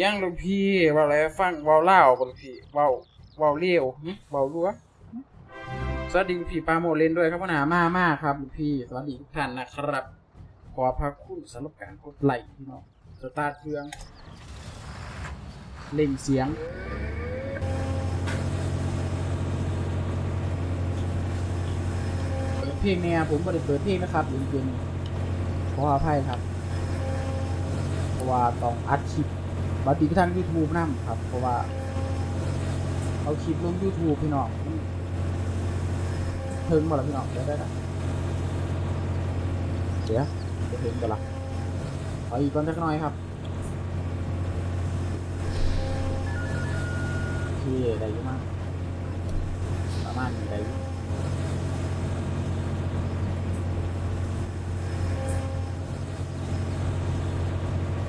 ยังลูกพี่เว่าอะไรฟังเว่าเล่าบลูกพี่เว่าเว่าเลี้ยวเว่ารัวสวัสดีพี่ปาโมเลนด้วยครับพ่อหนามามากครับลูกพี่สวัสดีทุกท่านนะครับ ขอพระคุณสำหรับการกดไลค์พี่น้องสตาร์ทเครื่องเล่งเสียงเปิดเพลงเนี่ยผมไม่ได้เปิดเพลงนะครับจริงๆขออภัยครับเพราะว่าต้องอัดคลิป บัดดีกระทั่ง YouTube นั่ครับ เพราะว่า เอาคลิปลง YouTube พี่น้องเทิงหมดแล้วพี่น้องเดี๋ยวได้ละเดี๋ยวจะเทิงกันละขออีกก่อนสักหน่อยครับโอเคได้อยุ่มากประมาณนี้ได้ยู่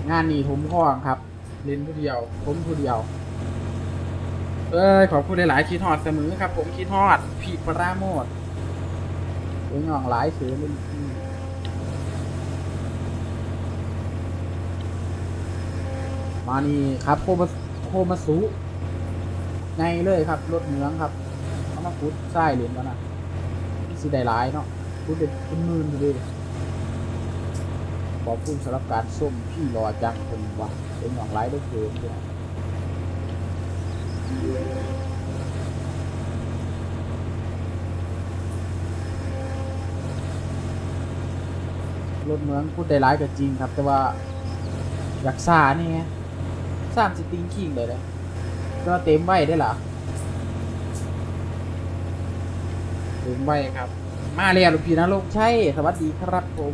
งานนี้ผมข้องครับ เล่นผู้เดียว ผมผู้เดียว เอ้ยขอบคุณหลายๆคิดฮอดเสมอครับ ผมคิดฮอดพี่ปราโมดเอ้ยน้องหลายเสือเล่นพี่มานี่ครับโคมาโคมาสุไงเลยครับรถเหมืองครับเอามาพุดใส่เหรียญกันนะสิได้หลายเนาะพุดเป็นเป็นหมื่นเลย ขอบคุณสำหรับการส้มพี่รอจังคนว่าเป็นอย่างไรได้เกินด้วยรถเมืองพูดได้ร้ายก็จริงครับ แต่ว่าอยากซานี่ไงสร้างสติงคิงเลยเลยก็เต็มไว้ได้หรอเต็มไว้ครับ มาเรียลูกพี่นะลูกใช่สวัสดีครับผม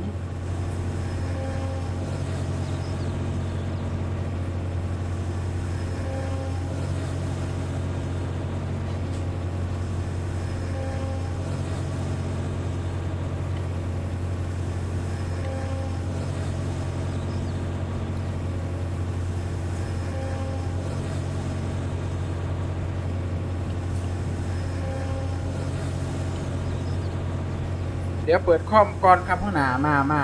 ปิดคอมก่อนครับพ่อหนามามา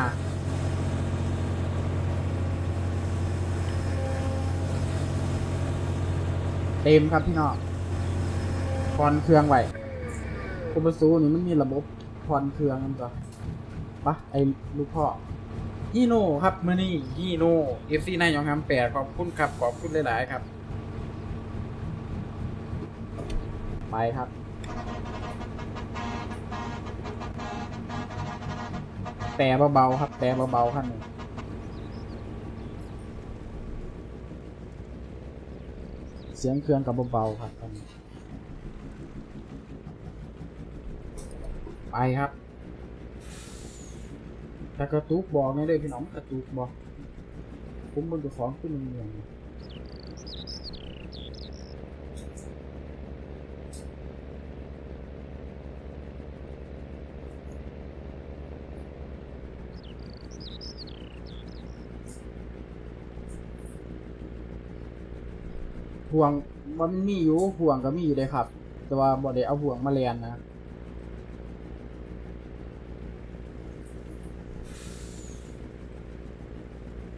เต็มครับพี่น้องพรเครื่องไว้คุมซูนี่มันมีระบบพรเครื่องกันจ้ะปะไอ้ลูกพ่อฮีโน่ครับมื่อนี้ฮีโน่เอฟซีนายยองคำแปดขอบคุณครับ ขอบคุณหลาย ๆ ครับ ไปครับ แต่เบาๆครับ แต่เบาๆขั้นหนึ่งเสียงเครื่องกับเบาๆครับขั้นไปครับถ้ากระตุกบอกไงเลยพี่น้องกระตุกบอกผมเบนตัวของขึ้นเมือง ห่วงมันมีอยู่ห่วงก็มีอยู่เลยครับ แต่ว่าบ่ได้เอาห่วงมาเรียนนะ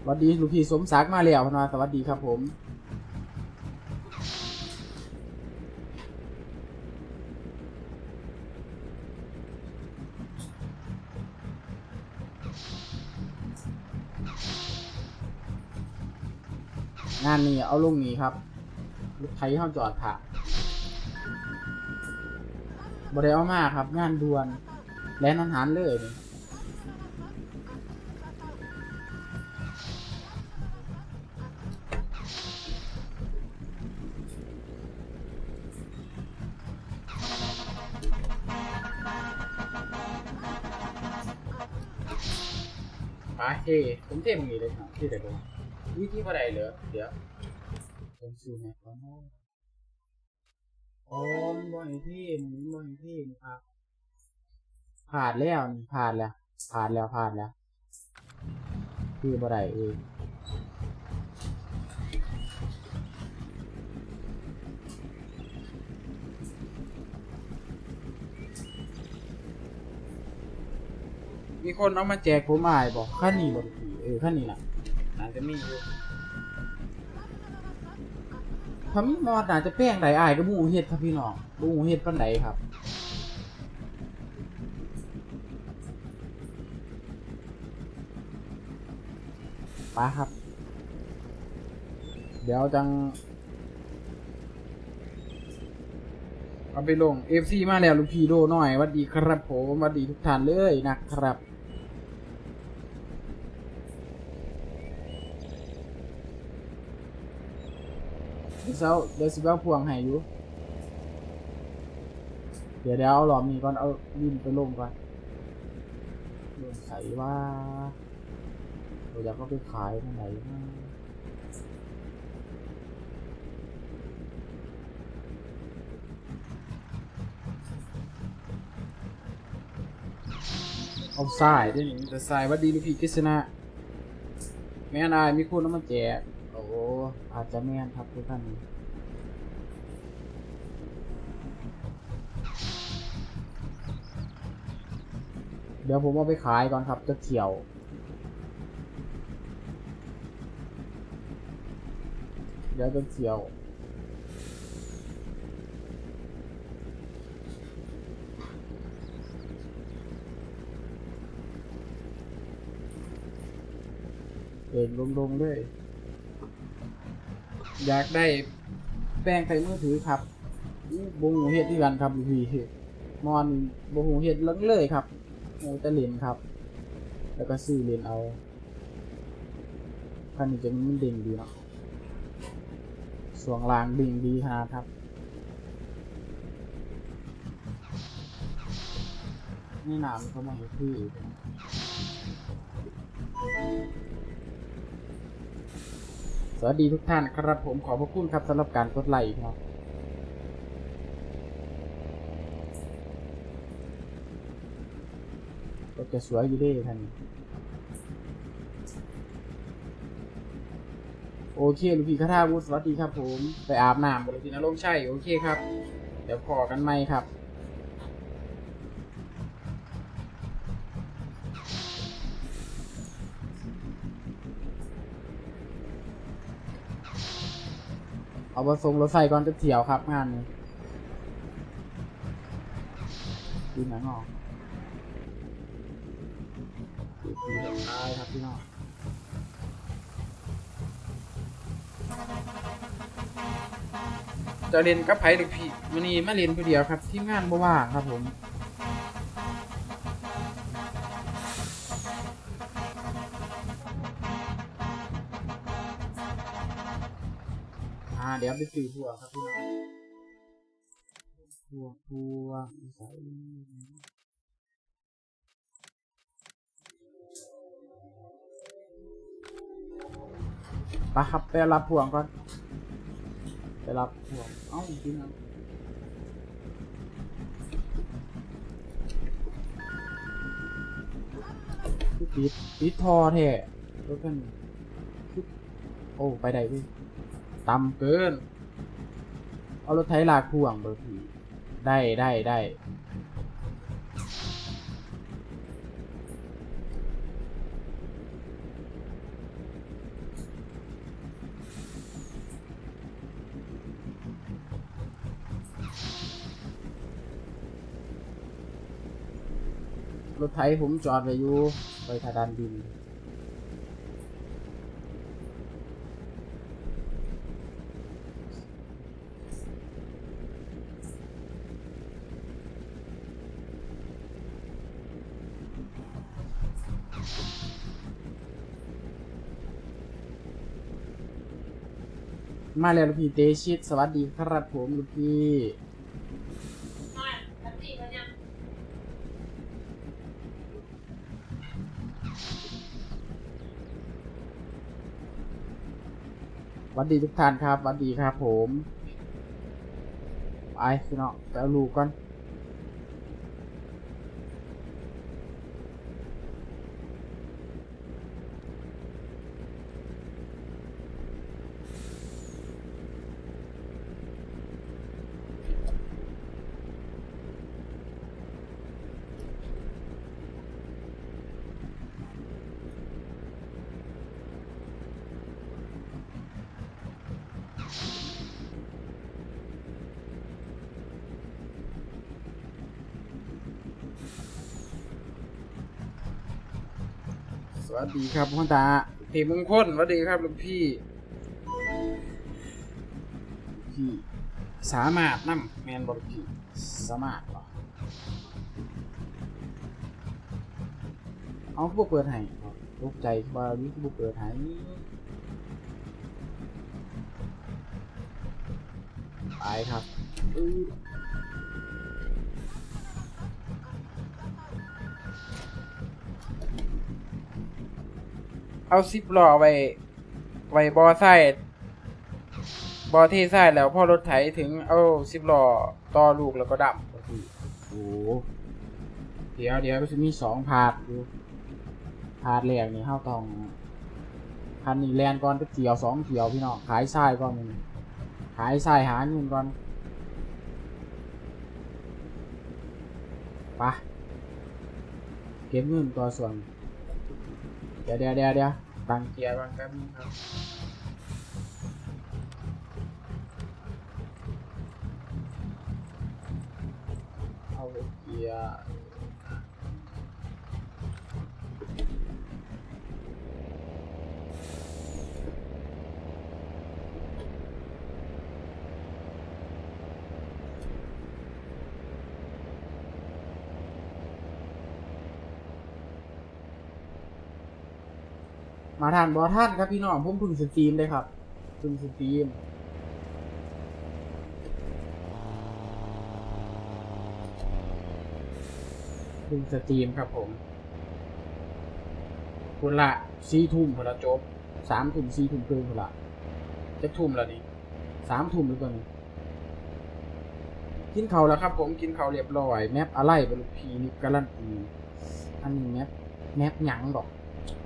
สวัสดีลูกพี่สมศักดิ์มาแล้วนะสวัสดีครับผมงานนี้เอาลงนี้ครับ รถไทยห้ามจอดผ่าบริเอามากครับ งานด่วน และนอาหารเลยนี่ไปเท่ผมเทมึงอีกเลยครับที่ไหนบ้างวิธีว่าใดเหรอเดี๋ยว ผมซื้อให้ก่อนเนาะโอ้ยบ่อยที่มึงบ่อยที่ครับผ่านแล้วนี่ผ่านแล้วผ่านแล้วผ่านแล้วคือบ่ได้เองมีคนเอามาแจกผมอายบอกขั้นนี้บ่ดีเออขั้นนี้แหละน่าจะมีอยู่ ถ้ามีมอดน่าจะแป้งใดอายก็บ่ฮู้เฮ็ดครับพี่น้องบ่ฮู้เฮ็ดปานใดครับไปครับ เดี๋ยวจัง เอาไปลง FC มาแล้วลูกพี่โดหน่อยวัดดีครับผมวัดดีทุกท่านเลยนะครับ เดี๋ยวเช้าเดี๋ยวสิบเอาพวงให้อยู่ เดี๋ยวเดี๋ยวเอาหลอมนี้ก่อน เอาดินไปลงก่อนลงใส่ว่าเราอยากเอาไปขายที่ไหนนะเอาทรายได้วยนี่แต่ทรายว่าดีลูกพี่กฤษณะแม่นายมีคนน้ำมันแจก อ้อาจจะแม่นครับทุกท่านเดี๋ยวผมเอาไปขายก่อนครับจะเที่ยว เดี๋ยวจะเที่ยวเดินลงๆเลย อยากได้แป้งใส่มือถือครับบงหูเฮ็ดที่กันครับพี่มอนบงหูเฮ็ดเลิงเลยครับโอ้แต่เหรียญครับ แล้วก็ซื้อเหรียญเอาคันนี้จะมันเด่งดีเนาะสวงลางเด่งดีขนาครับนี่น้ำเขามาให้พี่ สวัสดีทุกท่านครับผมขอบพระคุณครับสำหรับการกดไลค์ครับ ก็จะสวยอยู่เด้ท่านโอเคลูกพี่คาถาวุฒิสวัสดีครับผม ไปอาบน้ำบริษัทนรงชัยโอเคครับ เดี๋ยวพอกันไหมครับ เอาผสมรถไฟก่อนจะเที่ยวครับงานนี้ดีหนังออกดีดีแบบตายครับพี่น้องจะเรียนกับไผ่หรือพี่วันนี้มาเรียนผู้เดียวครับ ทีมงานบ่ว่างครับผม เดี๋ยวไปซื้อพวครับพี่น้องพวกพวใส่ไปครับไปรับพวงก่อนไปรับพวงเอ้าจริงนะปิดปิดทอแท้รถกันคือโอ้ ไปได้พี่ ต่ำเกิน เอารถไถลากพ่วงเบอร์ผีได้ได้ได้รถไถผมจอดไว้อยู่ไปทาดานดิน มาแล้วลูกพี่เตชิตสวัสดีครับผมลูกพี่ไม่ทันทีมันยังสวัสดีทุกท่านครับสวัสดีครับผม ไปพี่น้องไปเอาลูกก่อน วัสดีครับพ่อตาพี่มงคลสวัสดีครับลูกพี่พี่สามารถนำแมนบอลพี่สามารถเหรอเอาผู้เปิดให้ตกใจว่าวิผู้เปิดให้ไปครับ เอาซิปล้อไว้ ไว้บอไซด์บอที่ไซด์แล้วพอรถไถถึงเอาซิปล้อต่อลูกแล้วก็ดับโอ้โหเดี๋ยวเดี๋ยวมันจะมีสองพาร์ทอยู่พาร์ทแรกนี่เข้าตองคันนี้แลนก่อนไปเกี่ยวสองเกี่ยวพี่น้องขายไส้ก่อนนึงขายไส้หาเงินก่อนไปะเก็บเงินตัวส่วน เดี๋ยวเดี๋ยวเดี๋ยวเดี๋ยวตั้งเกียร์ก่อนแป๊บนึงครับเอาเกียร์ มาทานบอท่านครับพี่น้องผมพึ่งสตรีมเลยครับพึ่งสตรีมพึ่งสตรีมครับผมคนละสี่ทุ่มคนละจบสามทุ่มสี่ทุ่มครึ่งคนละจะทุ่มแล้วนี่สามทุ่มหรือเปล่านี่กินเขาแล้วครับ ผมกินเขาเรียบร้อยแมปอะไรบรรลุพีนี่การันตีอันนี้แมปแมปหยังดอก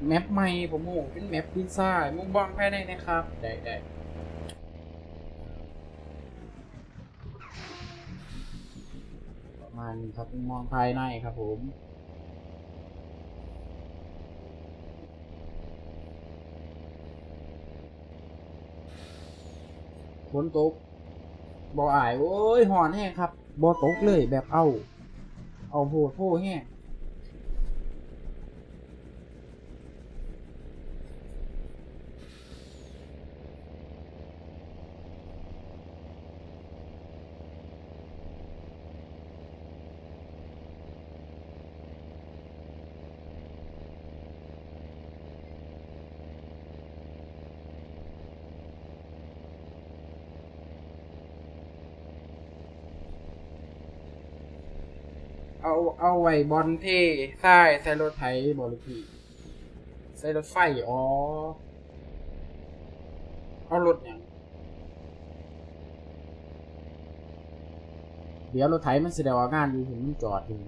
แมปใหม่ผมโอ้เป็นแมปพิซซ่ามุมบองภายในนะครับ ได้ได้ประมาณนี้ครับมุมมองภายในครับผมฝนตกบ่อาย โอ้ยหอนแห้งครับบ่ตกเลยแบบเอา เอาโพดโพแห้ง เอาไว้บอลเท่ใช่ใส่รถไถบอลพี่ใส่รถไฟอ๋อเอารถอย่างเดี๋ยวรถไถมันแสดงว่างานอยู่ถึงมันจอดอยู่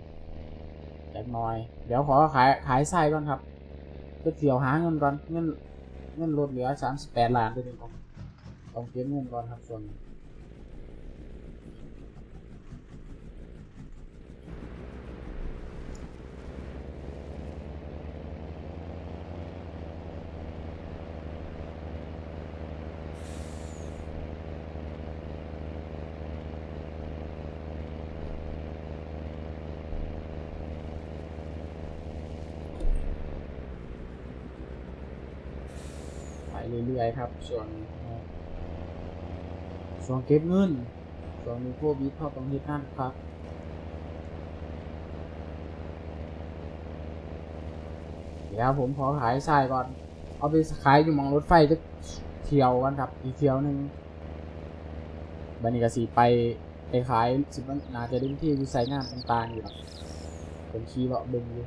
แจ็กน้อย เดี๋ยวขอขายขายไส้ก่อนครับจะเที่ยวหาเงินก่อนเงินเงินรถเหลือสามสิบแปดล้านตัวนี้ต้องต้องเก็บเงินก่อนครับส่วนนี้ ไปเรื่อยๆครับ ส่วนส่วนเก็บเงินส่วนมีพวกวิทย์เข้าตรงที่นั่นครับเดี๋ยวผมขอขายทรายก่อน เอาไปขายอยู่มองรถไฟจะเที่ยวกันครับ อีกเที่ยวหนึ่งบันนี้ก็สีไปไปขายสิบนนาจะดึงที่วิสัยงานต่างๆอยู่ครับผมขี่เลาะเบึงอยู่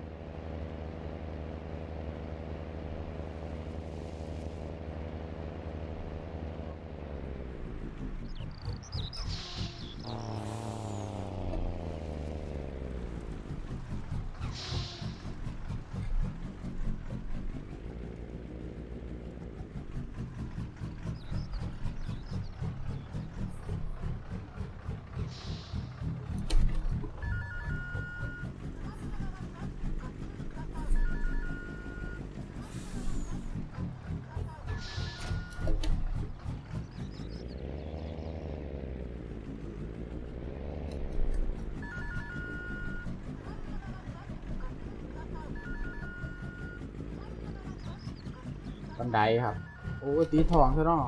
นไดครับ โอ้ตีทองซะเนาะ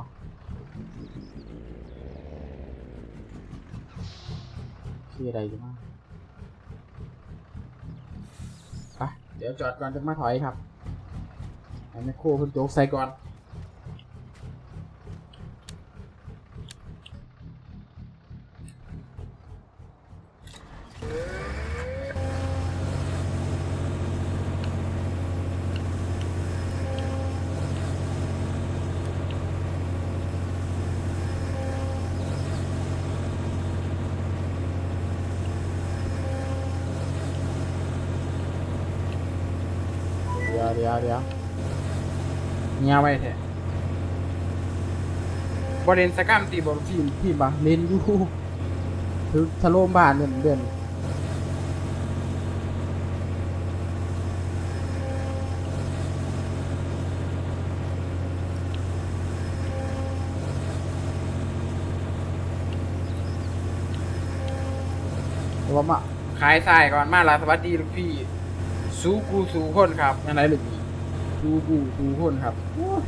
คืออะไรจังวะไปเดี๋ยวจอดก่อนจะมาถอยครับให้แม่โคเพิ่นโจกใส่ก่อน ยวเดี๋ยวเดี๋ยวเงียไว้แท้บริเวณสกรรมตีบอลทีมทีมบะเล่นอยู่ถือทะโลมบ้านเดือนเดือนเดี๋ยวว่ามาขายทรายก่อนมาลาสวัสดีลูกพี่ สู้กูสู้คนครับยังไงหรือสู้กูสู้คนครับโอ้ย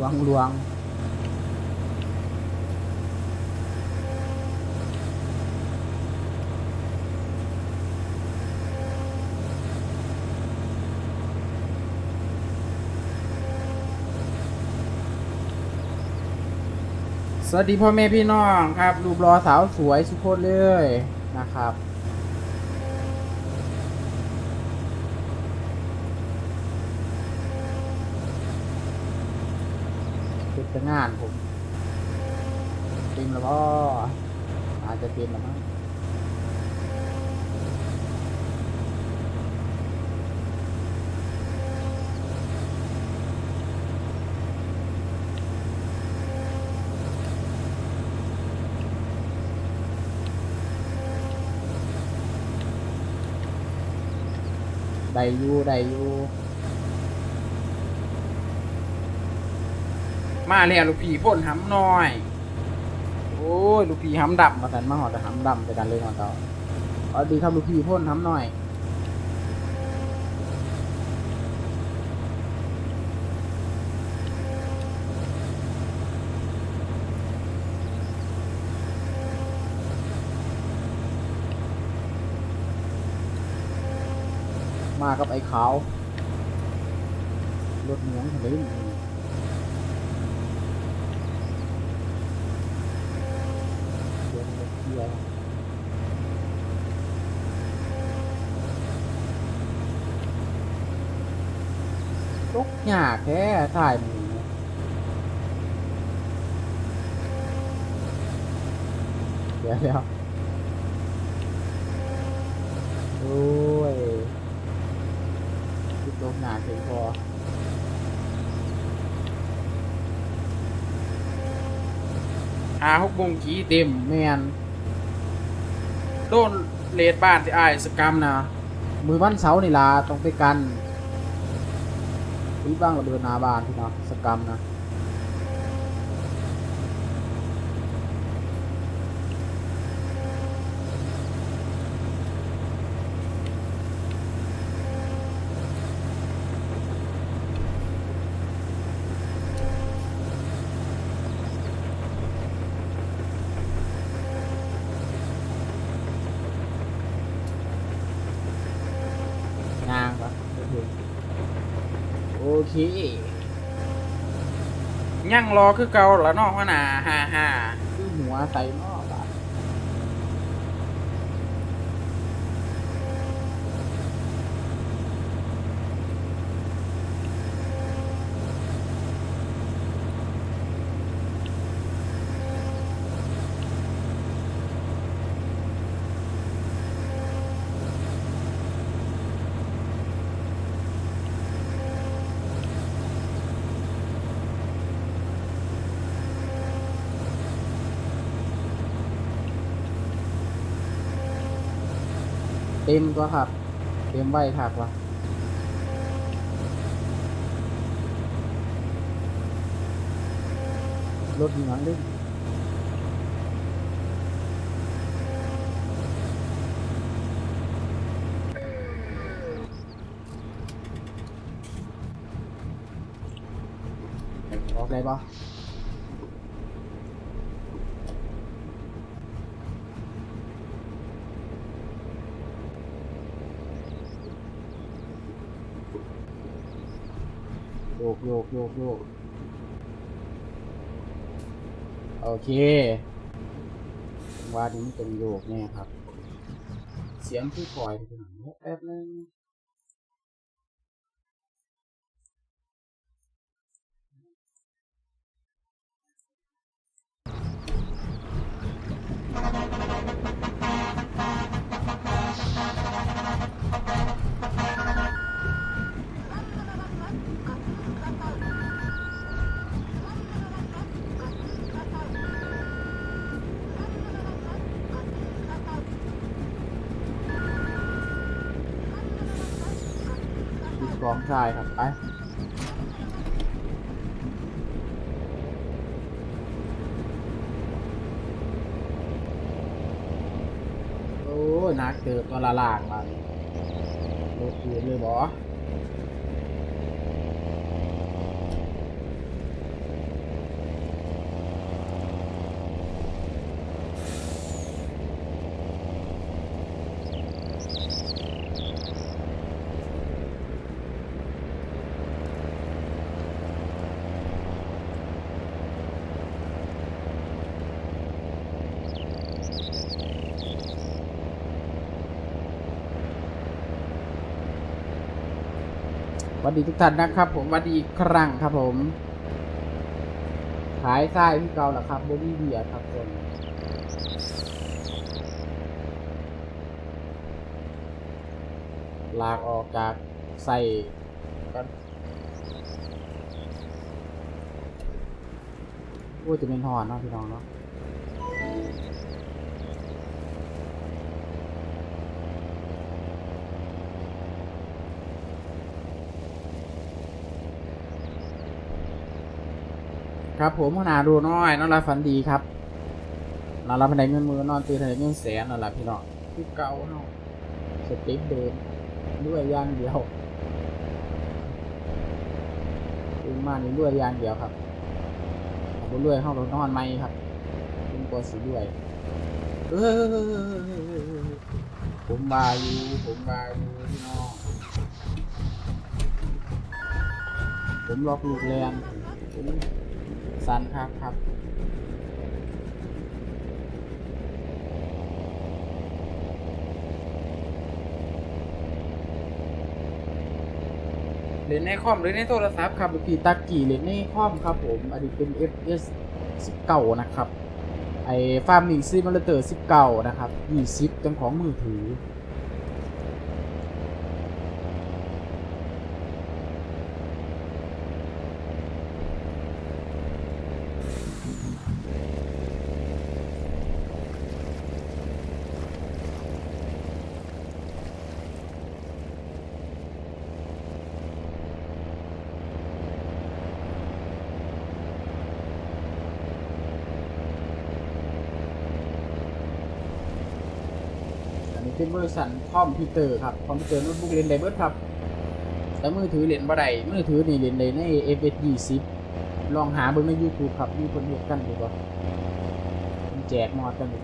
วงลวงสวัสดีพ่อแม่พี่น้องครับรูปรอสาวสวยสุโคตรเลยนะครับ เป็นแต่งานผมเต็มแล้วก็อาจจะเต็มแล้วมั้งได้อยู่ได้อยู่ มาแล้วลูกพี่พ่นหำหน้อย โอ้ยลูกพี่หำดำมาสันมาหอดแต่หำดำไปกันเลยหอดเตาสวัสดีครับลูกพี่พ่นหำหน้อยมากับไอ้ขาว รถเหมืองทะเลนี่เเดียวลียร์ตกยาแท้ถ่ายหมูเดี๋ยวเดี๋ยวโอ้ยคิดตกยากเพียงพอหาหกโมงกี้เต็มแมน โดนเลดบ้านที่อายสกรรมนะมือวันเสาร์นี่ล่ะต้องไปกันรีบบ้างระเดินหนาบ้านพี่เนาะสกรรมนะงางปะโอเคโอ เคยังรอคือเก่าละเนอกว่านาฮ่าฮ่าคือหัวใส่นอกอะ เต็มตัวครับ เต็มไว้ครับวะรถหนังด้วยออกได้ปะ กโยกโยกโยกโอเควันนี้เป็นโยกแน่ครับ เสียงที่ปล่อยไปหน่อยแป๊บนึง ใช่ครับ ไป โอ้ยนักเกิดตัวละลางมาเลยรถยืนเลยบอ วัสดีทุกท่านนะครับ ผมสวัสดีอีกครั้งครับผมขายทรายพี่เกาแหละครับบริเบียครับผมลากออกจากใส่กันโอ้จะเป็นหอนเนาะพี่น้องเนาะ ครับผมขนาดดูน้อยนอนรับฝันดีครับนอนรับในเงินมือนอนตื่นในเงินแสนนอนรับพี่น้องคือเก่าเนาะสติ๊กเดิมด้วยย่างเดียวตื่นมานี่ด้วยย่างเดียวครับผมด้วยเข้ารถนอนไหมครับเป็นตัวสีด้วยเออผมบาอยู่ผมบาอยู่พี่น้องผมล็อกลูกแรงผม สันครับครับเล่นในคอมหรือในโทรศัพท์ครับปีตากี่เล่นในคอมครับผมอันนี้เป็น FS 19นะครับ ไอ้ฟาร์มิงซีมอลเตอร์19นะครับ20เป็นของมือถือ อันนี้เป็นบริษัทคอมพิวเตอร์ครับคอมพิวเตอร์โน้ตบุ๊กเล่นได้เบิดครับ แต่มือถือเล่นบ่ได้มือถือนี่เล่นได้ใน FS 20ลองหาเบิ่งใน YouTube ครับมีคนเฮ็ดกันอยู่บ่มันแจกมอดกันอยู่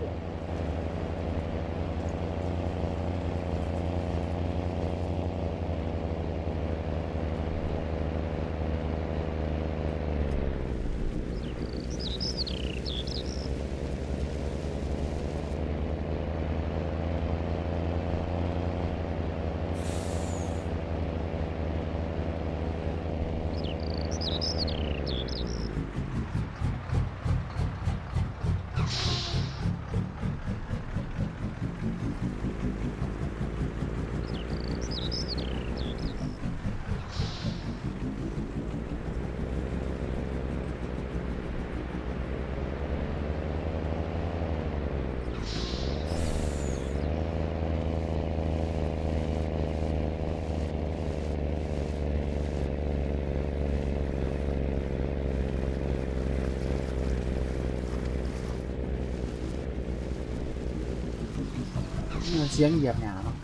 เสียงเหยียบหยาเนาะ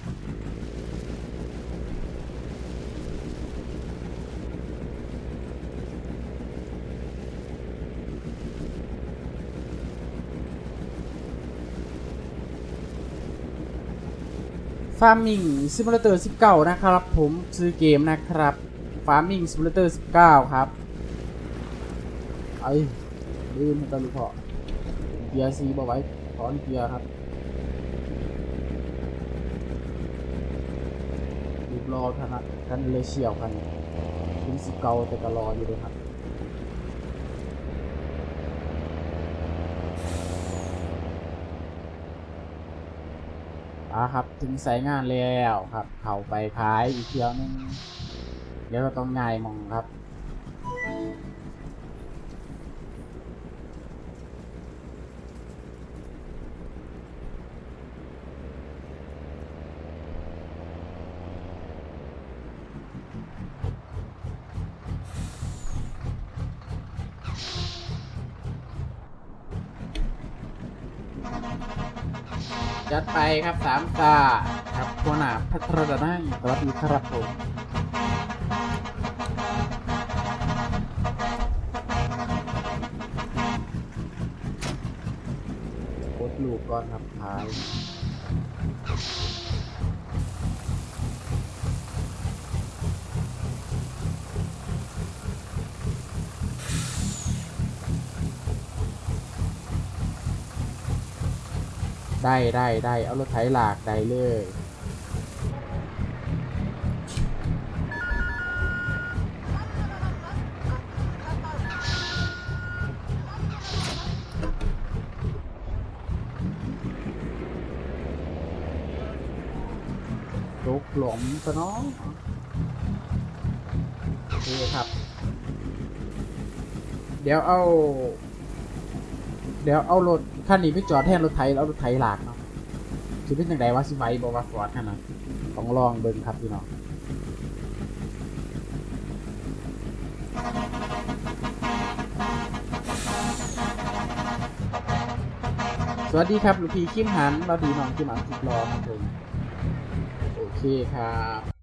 ฟาร์มิงซิมูเลเตอร์19 นะครับ ผมซื้อเกมนะครับฟาร์มิงซิมูเลเตอร์19 ครับไอ้ลืมตะลุพอเกียร์ซีบอไว้ถอนเกียร์ครับรีบรอขนาด กันเลยเฉียวกันถึงสิเกาแต่ก็รออยู่เลยครับอ่าครับถึงสายงานแล้วครับ เข้าไปขายอีกเที่ยวนึงเดี๋ยวก็ต้องง่ายมองครับ ครับสามตาครับตัวหนาพัทรดนัยสวัสดีครับผมโคตรลูกก่อนครับท้าย ได้ได้ได้เอารถไถหลากได้เลยตกหลมซะเนาะโอเคครับ เดี๋ยวเอา เดี๋ยวเอารถคันนี้ไปจอดแทนรถไถแล้วรถไถหลากเนาะสิเป็นจังไดว่าสิไหวบ่ว่าฟอร์ดขนาดต้องลองเบิ่งครับพี่น้องสวัสดีครับลูกพี่คิมหันเราดีน้องคิมหันทุกรอครับผมโอเคครับ